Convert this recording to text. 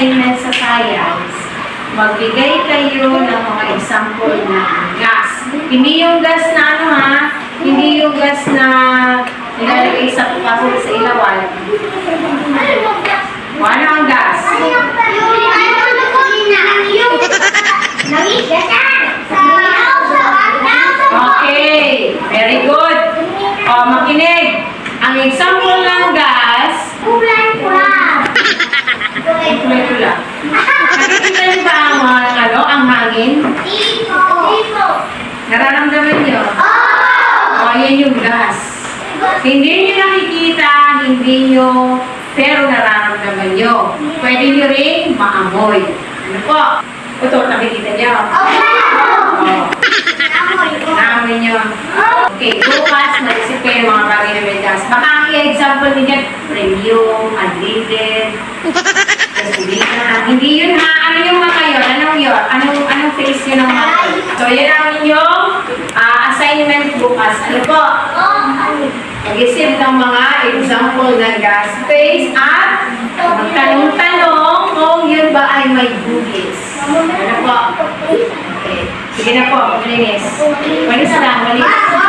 assignment sa science, magbigay kayo ng mga example na gas. Hindi yung gas na ano ha, hindi yung gas na nilalagay sa kapul sa ilawan. Ano ang gas? Okay, very good. O, makinig. Ang example ng gas, kulay pula. Nakikita niyo ba ang, mga ano, ang hangin? Nararamdaman niyo? O, yan yung gas. Hindi niyo nakikita, hindi niyo, pero nararamdaman niyo. Pwede niyo rin maamoy. Ano po? Ito, nakikita niyo. O, naamoy niyo. Okay, bukas, mag-isip kayo mga bagay na may gas. Baka ang i-example niyo dyan, premium, unleaded, gasolina. Hindi yun ha. Ano yung mga yun? Anong yun? Anong, anong phase yun ng mga yun? So, yan ang inyong bukas. Ano po? Mag-isip ng mga example ng gas phase at magtanong-tanong kung yun ba ay may bugis. Ano po? Okay. Sige na po, maglinis. Malis lang, malis.